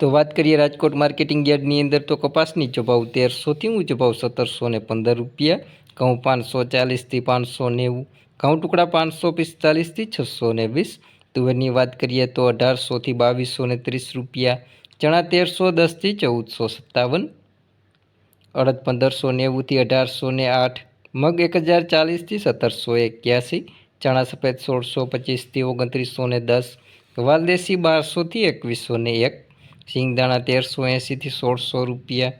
તો વાત કરીએ રાજકોટ માર્કેટિંગ યાર્ડની અંદર તો કપાસની નીચો ભાવ તેરસોથી ઊંચો ભાવ સત્તરસો ને પંદર રૂપિયા, ઘઉં પાંચસો ચાલીસથી પાંચસો નેવું, ઘઉં ટુકડા પાંચસો પિસ્તાલીસથી છસો ને વીસ તુવેરની વાત કરીએ તો અઢારસોથી બાવીસો ને ત્રીસ રૂપિયા, ચણા તેરસો દસથી ચૌદસો સત્તાવન, અડદ પંદરસો નેવુંથી અઢારસો ને આઠ, મગ એક હજાર ચાલીસથી સત્તરસો એક્યાસી, ચણા સફેદ સોળસો પચીસથી ઓગણત્રીસો ને દસ વાલદેશી બારસોથી એકવીસો ને એક સિંગદાણા તેરસો એંસીથી સોળસો રૂપિયા.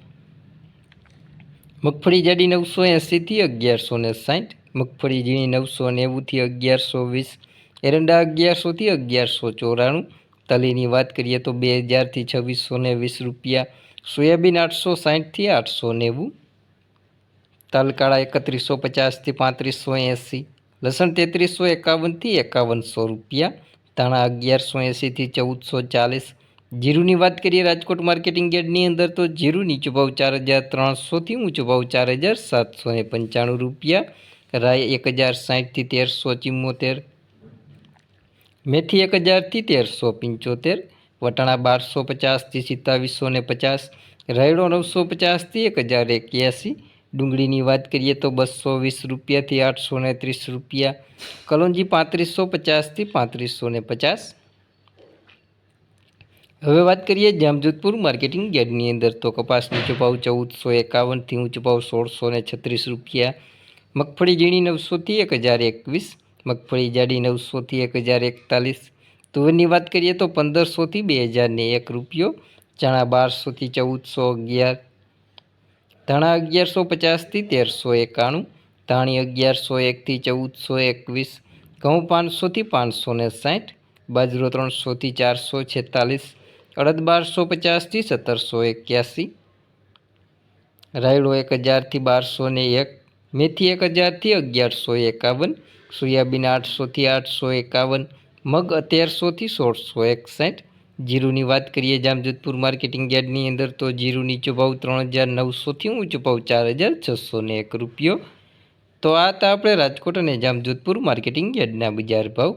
મગફળી જાડી નવસો એંસીથી અગિયારસો ને સાઠ. મગફળી ઝીણી નવસો નેવુંથી અગિયારસો વીસ. એરંડા અગિયારસોથી અગિયારસો ચોરાણું. તલીની વાત કરીએ તો બે હજારથી છવ્વીસો ને વીસ રૂપિયા. સોયાબીન આઠસો સાહીઠથી આઠસો નેવું. તલકાળા એકત્રીસો પચાસથી પાંત્રીસો એંસી લસણ તેત્રીસો એકાવનથી એકાવનસો રૂપિયા. ધાણા અગિયારસો એંસીથી ચૌદસો ચાલીસ. જીરુની વાત કરીએ, રાજકોટ માર્કેટિંગ યાર્ડની અંદર તો જીરું નીચો ભાવ ચાર હજાર ત્રણસોથી ઊંચો ભાવ ચાર હજાર સાતસો ને પંચાણું રૂપિયા, રાય એક હજાર સાહીઠથી તેરસો ચિમ્મોતેર, મેથી એક હજારથી તેરસો પંચોતેર, વટાણા બારસો પચાસથી સિત્તાવીસો ને પચાસ, રાયડો નવસો પચાસથી એક હજાર એક્યાસી, ડુંગળીની વાત કરીએ તો બસો વીસ રૂપિયાથી આઠસો ને ત્રીસ રૂપિયા, કલોંજી પાંત્રીસો પચાસથી પાંત્રીસો ને પચાસ હવે વાત કરીએ જામજોધપુર માર્કેટિંગ યાર્ડની અંદર. તો કપાસ નીચો ભાવ ચૌદસો એકાવનથી ઊંચો ભાવ સોળસો ને છત્રીસ રૂપિયા. મગફળી ઝીણી નવસોથી એક હજાર એકવીસ. મગફળી જાડી નવસોથી એક હજાર એકતાલીસ. તુવેરની વાત કરીએ તો પંદરસોથી બે હજારને એક રૂપિયો. ચણા બારસોથી ચૌદસો અગિયાર. ધાણા અગિયારસો પચાસથી તેરસો એકાણું. ધાણી અગિયારસો એકથી ચૌદસો એકવીસ. ઘઉં પાંચસોથી પાંચસો ને સાઠ. બાજરો ત્રણસોથી ચારસો છેતાલીસ. અડદ બારસો પચાસથી સત્તરસો એક્યાસી. રાયડો એક હજારથી બારસો ને એક. મેથી એક હજારથી અગિયારસો એકાવન. સોયાબીન આઠસોથી આઠસો એકાવન. મગ તેરસોથી સોળસો એકસઠ. જીરુની વાત કરીએ જામજોધપુર માર્કેટિંગ યાર્ડની અંદર તો જીરુ નીચો ભાવ ત્રણ હજાર નવસોથી ઊંચો ભાવ ચાર હજાર છસો ને એક રૂપિયો. તો આ હતા આપણે રાજકોટ અને જામજોધપુર માર્કેટિંગ યાર્ડના બજાર ભાવ.